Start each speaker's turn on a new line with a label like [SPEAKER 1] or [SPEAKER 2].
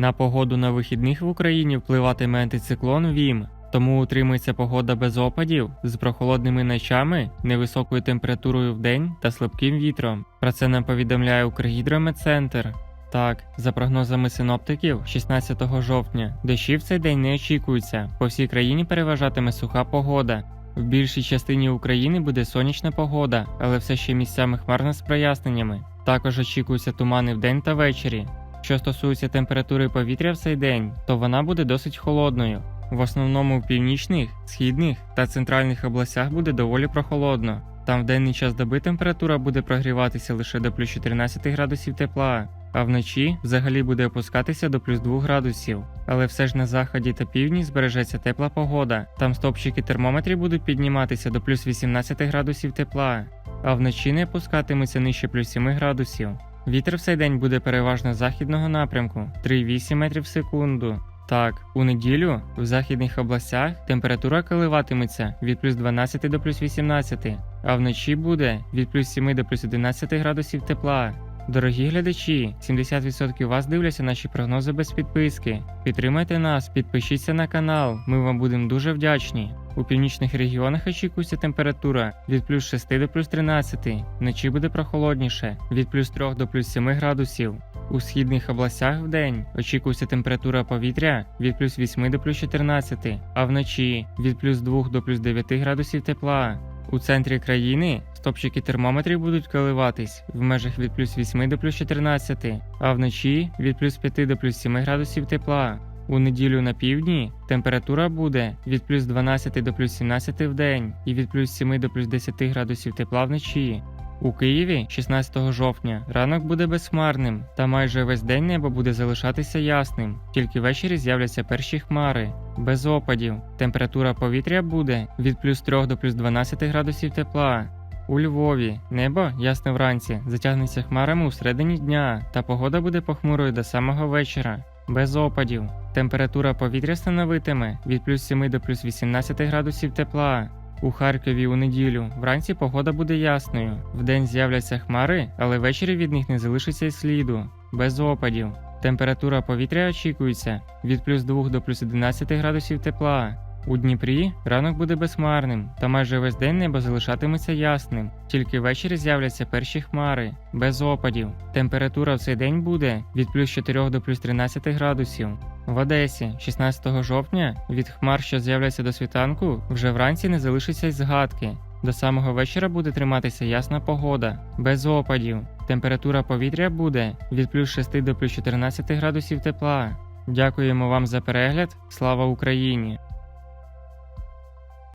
[SPEAKER 1] На погоду на вихідних в Україні впливатиме антициклон ВІМ, тому утримується погода без опадів з прохолодними ночами, невисокою температурою в день та слабким вітром. Про це нам повідомляє Укргідрометцентр. Так, за прогнозами синоптиків, 16 жовтня дощів в цей день не очікується. По всій країні переважатиме суха погода. В більшій частині України буде сонячна погода, але все ще місцями хмарно з проясненнями. Також очікуються тумани вдень та ввечері. Що стосується температури повітря в цей день, то вона буде досить холодною. В основному в північних, східних та центральних областях буде доволі прохолодно. Там в денний час доби температура буде прогріватися лише до плюс 14 градусів тепла, а вночі взагалі буде опускатися до плюс 2 градусів. Але все ж на заході та півдні збережеться тепла погода. Там стопчики термометрів будуть підніматися до плюс 18 градусів тепла, а вночі не опускатимуться нижче плюс 7 градусів. Вітер в цей день буде переважно західного напрямку 3,8 метрів в секунду. Так, у неділю в західних областях температура коливатиметься від плюс 12 до плюс 18, а вночі буде від плюс 7 до плюс 11 градусів тепла. Дорогі глядачі, 70% вас дивляться наші прогнози без підписки. Підтримайте нас, підпишіться на канал, ми вам будемо дуже вдячні. У північних регіонах очікується температура від плюс 6 до плюс 13, вночі буде прохолодніше від плюс 3 до плюс 7 градусів. У східних областях в день очікується температура повітря від плюс 8 до плюс 14, а вночі від плюс 2 до плюс 9 градусів тепла. У центрі країни стопчики термометрів будуть коливатись в межах від плюс 8 до плюс 14, а вночі від плюс 5 до плюс 7 градусів тепла. У неділю на півдні температура буде від плюс 12 до плюс 17 в день і від плюс 7 до плюс 10 градусів тепла вночі. У Києві 16 жовтня ранок буде безхмарним, та майже весь день небо буде залишатися ясним. Тільки ввечері з'являться перші хмари, без опадів. Температура повітря буде від плюс 3 до плюс 12 градусів тепла. У Львові небо ясне вранці затягнеться хмарами у середині дня, та погода буде похмурою до самого вечора, без опадів. Температура повітря становитиме від плюс 7 до плюс 18 градусів тепла. У Харкові у неділю вранці погода буде ясною. Вдень з'являться хмари, але ввечері від них не залишиться й сліду, без опадів. Температура повітря очікується від плюс 2 до плюс 11 градусів тепла. У Дніпрі ранок буде безхмарним, та майже весь день небо залишатиметься ясним. Тільки ввечері з'являться перші хмари, без опадів. Температура в цей день буде від плюс 4 до плюс 13 градусів. В Одесі 16 жовтня від хмар, що з'являться до світанку, вже вранці не залишиться згадки. До самого вечора буде триматися ясна погода, без опадів. Температура повітря буде від плюс 6 до плюс 14 градусів тепла. Дякуємо вам за перегляд. Слава Україні!